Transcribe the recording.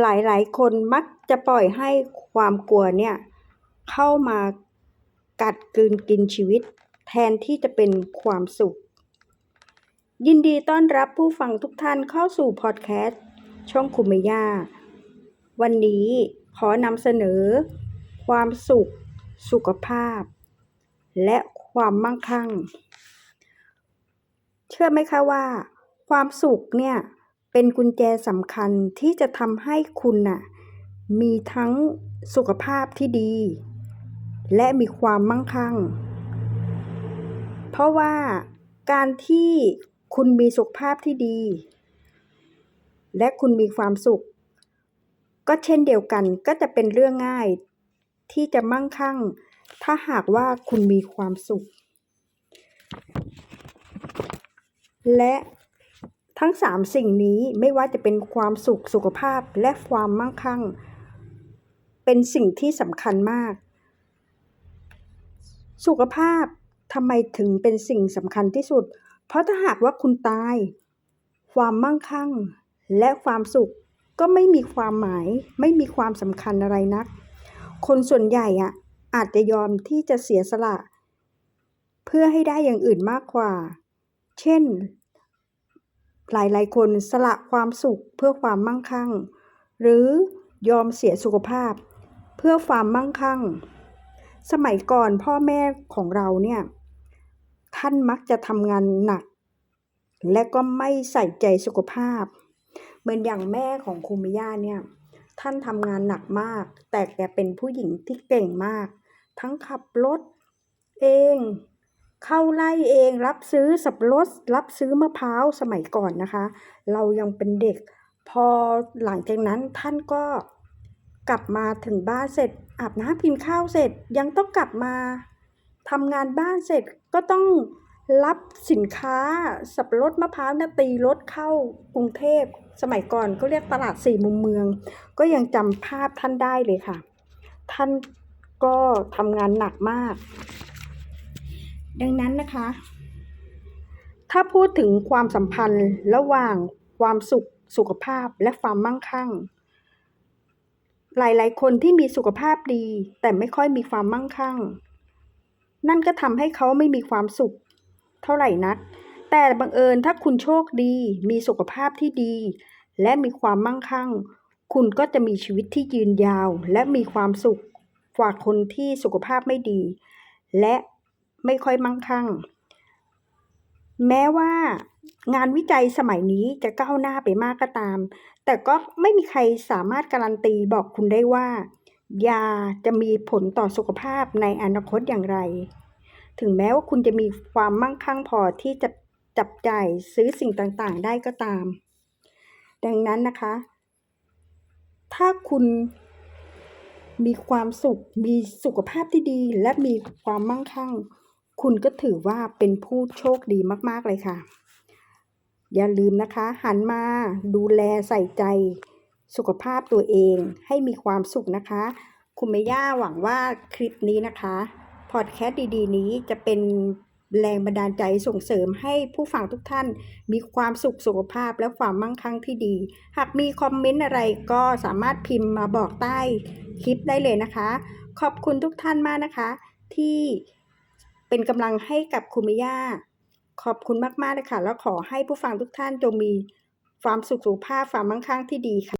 หลายๆ คนมักจะปล่อยให้ความกลัวเนี่ย เข้ามากัดกลืนกินชีวิต แทนที่จะเป็นความสุข ยินดีต้อนรับผู้ฟังทุกท่านเข้าสู่พอดแคสต์ช่องคุมย่า วันนี้ขอนำเสนอ ความสุข สุขภาพ และความมั่งคั่ง เชื่อไหมคะว่า ความสุขเนี่ย เป็นกุญแจสำคัญที่จะทำให้คุณน่ะมีทั้งสุขภาพที่ดี และมีความมั่งคั่ง เพราะว่าการที่คุณมีสุขภาพที่ดี และคุณมีความสุข ก็เช่นเดียวกันก็จะเป็นเรื่องง่ายที่จะมั่งคั่ง ถ้าหากว่าคุณมีความสุข และ ทั้งสามสิ่งนี้ไม่ว่าจะเป็นความสุขสุขภาพและความมั่งคั่ง เป็นสิ่งที่สำคัญมาก สุขภาพทำไมถึงเป็นสิ่งสำคัญที่สุด เพราะถ้าหากว่าคุณตาย ความมั่งคั่ง และความสุขก็ไม่มีความหมาย ไม่มีความสำคัญอะไรนัก คนส่วนใหญ่อะอาจจะยอมที่จะเสียสละ เพื่อให้ได้อย่างอื่นมากกว่า เช่น หลายๆคนสละความสุขเพื่อความมั่งคั่ง หรือยอมเสียสุขภาพ เพื่อความมั่งคั่ง สมัยก่อนพ่อแม่ของเราเนี่ยท่านมักจะทำงานหนัก และก็ไม่ใส่ใจสุขภาพ เหมือนอย่างแม่ของครูมิย่าเนี่ยท่านทำงานหนักมาก แต่แกเป็นผู้หญิงที่เก่งมาก ทั้งขับรถเอง เข้าไล่เองรับซื้อสับปะรดรับซื้อมะพร้าวสมัยก่อนนะคะ เรายังเป็นเด็ก พอหลังจากนั้นท่านก็กลับมาถึงบ้านเสร็จ อาบน้ำกินข้าวเสร็จยังต้องกลับมาทำงานบ้านเสร็จก็ต้องรับสินค้าสับปะรดมะพร้าวนี่ยตีรถเข้ากรุงเทพ สมัยก่อนก็เรียกตลาดสี่มุมเมือง ก็ยังจำภาพท่านได้เลยค่ะ ท่านก็ทำงานหนักมาก ดังนั้นนะคะ ถ้าพูดถึงความสัมพันธ์ระหว่างความสุขสุขภาพและความมั่งคั่ง หลายๆ คนที่มีสุขภาพดี แต่ไม่ค่อยมีความมั่งคั่ง นั่นก็ทำให้เขาไม่มีความสุข เท่าไหร่นัก แต่บังเอิญถ้าคุณโชคดี มีสุขภาพที่ดี และมีความมั่งคั่ง คุณก็จะมีชีวิตที่ยืนยาว และมีความสุขกว่าคนที่สุขภาพไม่ดี และ ไม่ค่อยมั่งคั่ง แม้ว่างานวิจัยสมัยนี้จะก้าวหน้าไปมากก็ตาม แต่ก็ไม่มีใครสามารถการันตีบอกคุณได้ว่า ยาจะมีผลต่อสุขภาพในอนาคตอย่างไร ถึงแม้ว่าคุณจะมีความมั่งคั่งพอที่จะจับจ่ายซื้อสิ่งต่างๆ ได้ก็ตาม ดังนั้นนะคะ ถ้าคุณมีความสุข มีสุขภาพที่ดี และมีความมั่งคั่ง คุณก็ถือว่าเป็นผู้โชคดีมาก ๆ เลยค่ะ อย่าลืมนะคะ หันมาดูแลใส่ใจสุขภาพตัวเองให้มีความสุขนะคะ คุณเมย่าหวังว่าคลิปนี้นะคะพอดแคสต์ดีๆ นี้จะเป็นแรงบันดาลใจส่งเสริมให้ผู้ฟังทุกท่าน มีความสุขสุขภาพและความมั่งคั่งที่ดี หากมีคอมเมนต์อะไรก็สามารถพิมพ์มาบอกใต้คลิปได้เลยนะคะ ขอบคุณทุกท่านมากนะคะ ที่ เป็นกำลังให้กับคุณเมย่าขอบคุณมากๆเลยค่ะ แล้วขอให้ผู้ฟังทุกท่านจงมีความสุขสุขภาพความมั่งคั่งที่ดีค่ะ